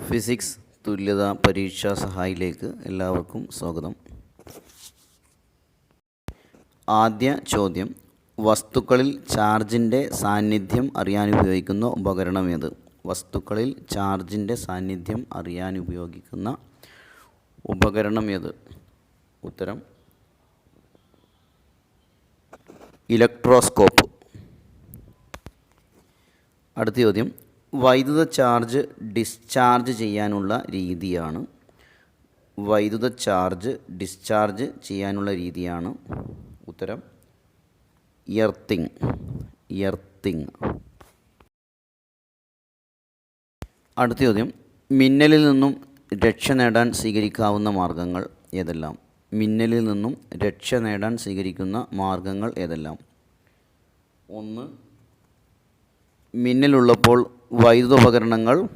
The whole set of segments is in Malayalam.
ഫിസിക്സ് തുല്യത പരീക്ഷാ സഹായിലേക്ക് എല്ലാവർക്കും സ്വാഗതം. ആദ്യ ചോദ്യം വസ്തുക്കളിൽ ചാർജിന്റെ സാന്നിധ്യം അറിയാൻ ഉപയോഗിക്കുന്ന ഉപകരണം ഏത്? വസ്തുക്കളിൽ ചാർജിന്റെ സാന്നിധ്യം അറിയാൻ ഉപയോഗിക്കുന്ന ഉപകരണം ഏത്? ഉത്തരം ഇലക്ട്രോസ്കോപ്പ്. അടുത്ത ചോദ്യം വൈദ്യുത ചാർജ് ഡിസ്ചാർജ് ചെയ്യാനുള്ള രീതിയാണ്. വൈദ്യുത ചാർജ് ഡിസ്ചാർജ് ചെയ്യാനുള്ള രീതിയാണ് ഉത്തരം എർത്തിങ്. എർത്തിങ്. അടുത്ത ചോദ്യം. മിന്നലിൽ നിന്നും രക്ഷ നേടാൻ സ്വീകരിക്കാവുന്ന മാർഗങ്ങൾ ഏതെല്ലാം? മിന്നലിൽ നിന്നും രക്ഷ നേടാൻ സ്വീകരിക്കുന്ന മാർഗങ്ങൾ ഏതെല്ലാം? ഒന്ന് മിന്നലുള്ളപ്പോൾ വൈദ്യുത ഉപകരണങ്ങൾ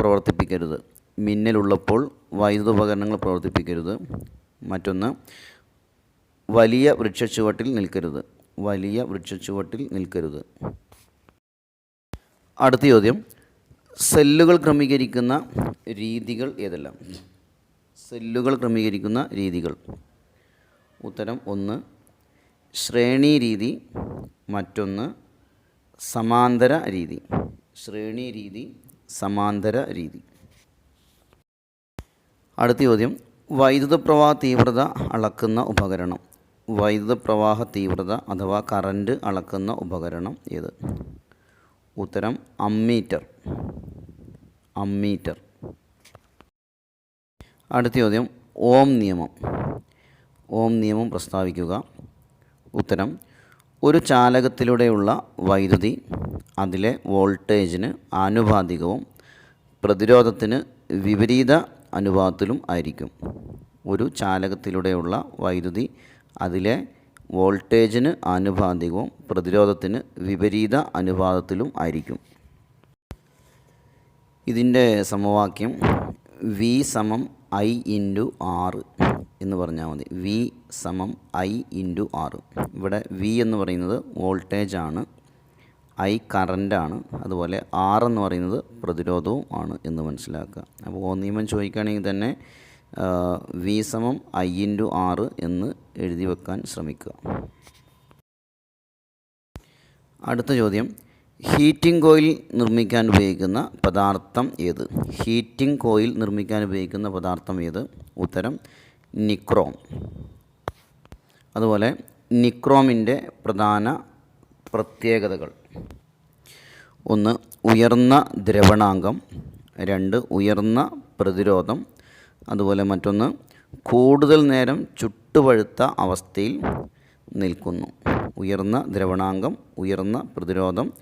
പ്രവർത്തിപ്പിക്കരുത്. മിന്നലുള്ളപ്പോൾ വൈദ്യുത ഉപകരണങ്ങൾ പ്രവർത്തിപ്പിക്കരുത്. മറ്റൊന്ന് വലിയ വൃക്ഷച്ചുവട്ടിൽ നിൽക്കരുത്. വലിയ വൃക്ഷച്ചുവട്ടിൽ നിൽക്കരുത്. അടുത്ത ചോദ്യം സെല്ലുകൾ ക്രമീകരിക്കുന്ന രീതികൾ ഏതെല്ലാം? സെല്ലുകൾ ക്രമീകരിക്കുന്ന രീതികൾ. ഉത്തരം ഒന്ന് ശ്രേണി രീതി. മറ്റൊന്ന് സമാന്തര രീതി. ശ്രേണി രീതി സമാന്തര രീതി. അടുത്ത ചോദ്യം. വൈദ്യുത പ്രവാഹ തീവ്രത അളക്കുന്ന ഉപകരണം. വൈദ്യുത പ്രവാഹ തീവ്രത അഥവാ കറന്റ് അളക്കുന്ന ഉപകരണം ഏത്? ഉത്തരം അമ്മീറ്റർ. അമ്മീറ്റർ. അടുത്ത ചോദ്യം. ഓം നിയമം. ഓം നിയമം പ്രസ്താവിക്കുക. ഉത്തരം. ഒരു ചാലകത്തിലൂടെയുള്ള വൈദ്യുതി അതിലെ വോൾട്ടേജിന് ആനുപാതികവും പ്രതിരോധത്തിന് വിപരീത അനുപാതത്തിലും ആയിരിക്കും. ഒരു ചാലകത്തിലൂടെയുള്ള വൈദ്യുതി അതിലെ വോൾട്ടേജിന് ആനുപാതികവും പ്രതിരോധത്തിന് വിപരീത അനുപാതത്തിലും ആയിരിക്കും. ഇതിന്റെ സമവാക്യം വി സമം ഐ ഇന്റു ആറ് എന്ന് പറഞ്ഞാൽ മതി. വി സമം ഐ ഇന്റു ആറ്. ഇവിടെ വി എന്ന് പറയുന്നത് വോൾട്ടേജാണ്. ഐ കറന്റാണ് അതുപോലെ ആർ എന്ന് പറയുന്നത് പ്രതിരോധവും ആണ് എന്ന് മനസ്സിലാക്കുക. അപ്പോൾ നിയമം ചോദിക്കുകയാണെങ്കിൽ തന്നെ വി സമം ഐ ഇന്റു ആറ് എന്ന് എഴുതി വെക്കാൻ ശ്രമിക്കുക. അടുത്ത ചോദ്യം. ഹീറ്റിംഗ് കോയിൽ നിർമ്മിക്കാൻ ഉപയോഗിക്കുന്ന പദാർത്ഥം ഏത്? ഹീറ്റിംഗ് കോയിൽ നിർമ്മിക്കാൻ ഉപയോഗിക്കുന്ന പദാർത്ഥം ഏത്? ഉത്തരം നിക്രോം അതുപോലെ നിക്രോമിന്റെ പ്രധാന പ്രത്യേകതകൾ. ഒന്ന് ഉയർന്ന ദ്രവണാങ്കം. രണ്ട് ഉയർന്ന പ്രതിരോധം. അതുപോലെ മറ്റൊന്ന് കൂടുതൽ നേരം ചുട്ടുപഴുത്ത അവസ്ഥയിൽ നിൽക്കുന്നു. ഉയർന്ന ദ്രവണാങ്കം ഉയർന്ന പ്രതിരോധം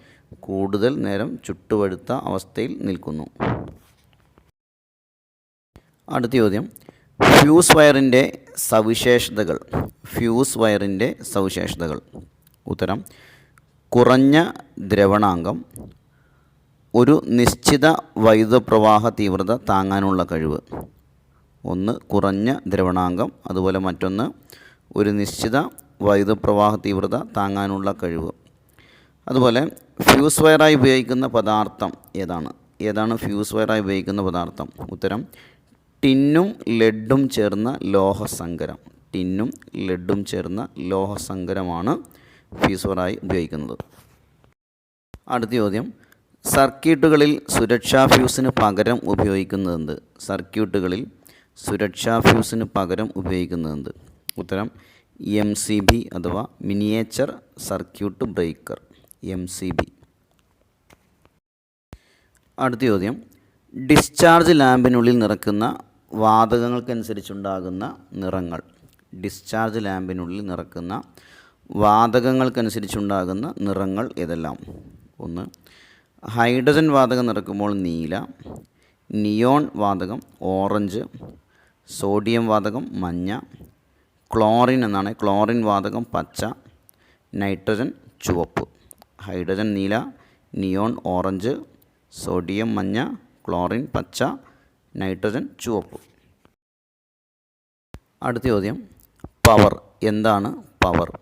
കൂടുതൽ നേരം ചുട്ടുപഴുത്ത അവസ്ഥയിൽ നിൽക്കുന്നു. അടുത്ത ചോദ്യം. ഫ്യൂസ് വയറിന്റെ സവിശേഷതകൾ. ഫ്യൂസ് വയറിന്റെ സവിശേഷതകൾ. ഉത്തരം കുറഞ്ഞ ദ്രവണാങ്കം ഒരു നിശ്ചിത വൈദ്യുത പ്രവാഹ തീവ്രത താങ്ങാനുള്ള കഴിവ്. ഒന്ന് കുറഞ്ഞ ദ്രവണാങ്കം അതുപോലെ മറ്റൊന്ന് ഒരു നിശ്ചിത വൈദ്യുത പ്രവാഹ തീവ്രത താങ്ങാനുള്ള കഴിവ്. അതുപോലെ ഫ്യൂസ് വയറായി ഉപയോഗിക്കുന്ന പദാർത്ഥം ഏതാണ്? ഏതാണ് ഫ്യൂസ് വയറായി ഉപയോഗിക്കുന്ന പദാർത്ഥം? ഉത്തരം ടിന്നും ലെഡും ചേർന്ന ലോഹസങ്കരം. ടിന്നും ലെഡും ചേർന്ന ലോഹസങ്കരമാണ് ഫ്യൂസ് വയറായി ഉപയോഗിക്കുന്നത്. അടുത്ത ചോദ്യം. സർക്യൂട്ടുകളിൽ സുരക്ഷാ ഫ്യൂസിന് പകരം ഉപയോഗിക്കുന്നതെന്ത്? സർക്യൂട്ടുകളിൽ സുരക്ഷാ ഫ്യൂസിന് പകരം ഉപയോഗിക്കുന്നതെന്ത്? ഉത്തരം എം സി ബി അഥവാ miniature circuit breaker M C B. അടുത്ത ചോദ്യം. ഡിസ്ചാർജ് ലാമ്പിനുള്ളിൽ നിറക്കുന്ന വാതകങ്ങൾക്കനുസരിച്ചുണ്ടാകുന്ന നിറങ്ങൾ. ഡിസ്ചാർജ് ലാമ്പിനുള്ളിൽ നിറക്കുന്ന വാതകങ്ങൾക്കനുസരിച്ചുണ്ടാകുന്ന നിറങ്ങൾ ഏതെല്ലാം? ഒന്ന് ഹൈഡ്രജൻ വാതകം നിറക്കുമ്പോൾ നീല നിയോൺ വാതകം ഓറഞ്ച് സോഡിയം വാതകം മഞ്ഞ ക്ലോറിൻ എന്നാണ്. ക്ലോറിൻ വാതകം പച്ച നൈട്രജൻ ചുവപ്പ്. ഹൈഡ്രജൻ നീല നിയോൺ ഓറഞ്ച് സോഡിയം മഞ്ഞ ക്ലോറിൻ പച്ച നൈട്രജൻ ചുവപ്പ്. അടുത്ത ചോദ്യം പവർ. എന്താണ് പവർ?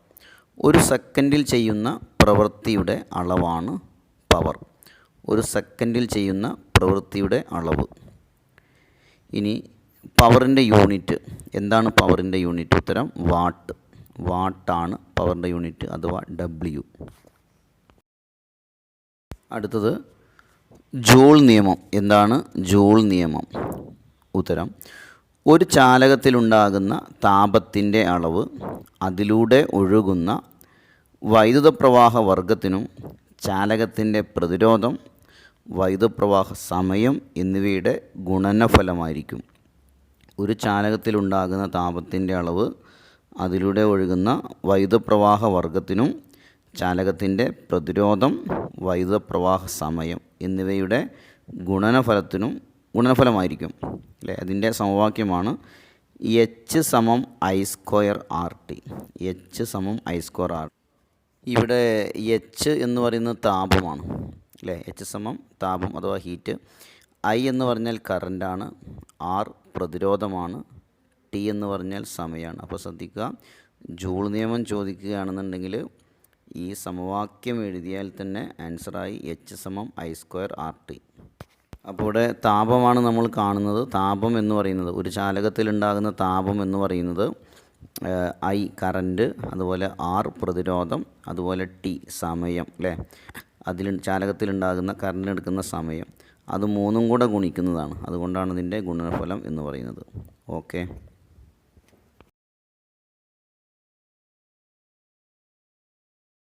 ഒരു സെക്കൻഡിൽ ചെയ്യുന്ന പ്രവൃത്തിയുടെ അളവാണ് പവർ ഒരു സെക്കൻഡിൽ ചെയ്യുന്ന പ്രവൃത്തിയുടെ അളവ്. ഇനി പവറിന്റെ യൂണിറ്റ് എന്താണ് പവറിന്റെ യൂണിറ്റ് ഉത്തരം വാട്ട് വാട്ടാണ് പവറിന്റെ യൂണിറ്റ് അഥവാ ഡബ്ല്യു അടുത്തത് ജൂൾ നിയമം. എന്താണ് ജൂൾ നിയമം? ഉത്തരം ഒരു ചാലകത്തിലുണ്ടാകുന്ന താപത്തിന്റെ അളവ് അതിലൂടെ ഒഴുകുന്ന വൈദ്യുത പ്രവാഹ വർഗത്തിനും ചാലകത്തിന്റെ പ്രതിരോധം വൈദ്യുത പ്രവാഹ സമയം എന്നിവയുടെ ഗുണനഫലമായിരിക്കും. ഒരു ചാലകത്തിലുണ്ടാകുന്ന താപത്തിന്റെ അളവ് അതിലൂടെ ഒഴുകുന്ന വൈദ്യുത പ്രവാഹ വർഗത്തിനും ചാലകത്തിന്റെ പ്രതിരോധം വൈദ്യുത പ്രവാഹ സമയം എന്നിവയുടെ ഗുണനഫലത്തിനും ഗുണനഫലമായിരിക്കും. അല്ലേ? അതിന്റെ സമവാക്യമാണ് എച്ച് സമം I square R T H സമം ഐ സ്ക്വയർ ആർ ഇവിടെ എച്ച് എന്ന് പറയുന്നത് താപമാണ് അല്ലേ? എച്ച് സമം താപം അഥവാ ഹീറ്റ് ഐ എന്ന് പറഞ്ഞാൽ കറണ്ടാണ് ആർ പ്രതിരോധമാണ് ടി എന്ന് പറഞ്ഞാൽ സമയമാണ്. അപ്പോൾ ശ്രദ്ധിക്കുക ജൂൾ നിയമം ചോദിക്കുകയാണെന്നുണ്ടെങ്കിൽ ഈ സമവാക്യം എഴുതിയാൽ തന്നെ ആൻസറായി എച്ച് സമം ഐ സ്ക്വയർ ആർ ടി അപ്പോൾ ഇവിടെ താപമാണ് നമ്മൾ കാണുന്നത്. താപം എന്ന് പറയുന്നത് ഒരു ചാലകത്തിലുണ്ടാകുന്ന താപം എന്ന് പറയുന്നത് ഐ കറന്റ് അതുപോലെ ആർ പ്രതിരോധം അതുപോലെ ടി സമയം അല്ലേ? അതിൽ ചാലകത്തിലുണ്ടാകുന്ന കറണ്ട് എടുക്കുന്ന സമയം. അത് മൂന്നും കൂടെ ഗുണിക്കുന്നതാണ്. അതുകൊണ്ടാണ് ഇതിന്റെ ഗുണനഫലം എന്ന് പറയുന്നത്. ഓക്കെ.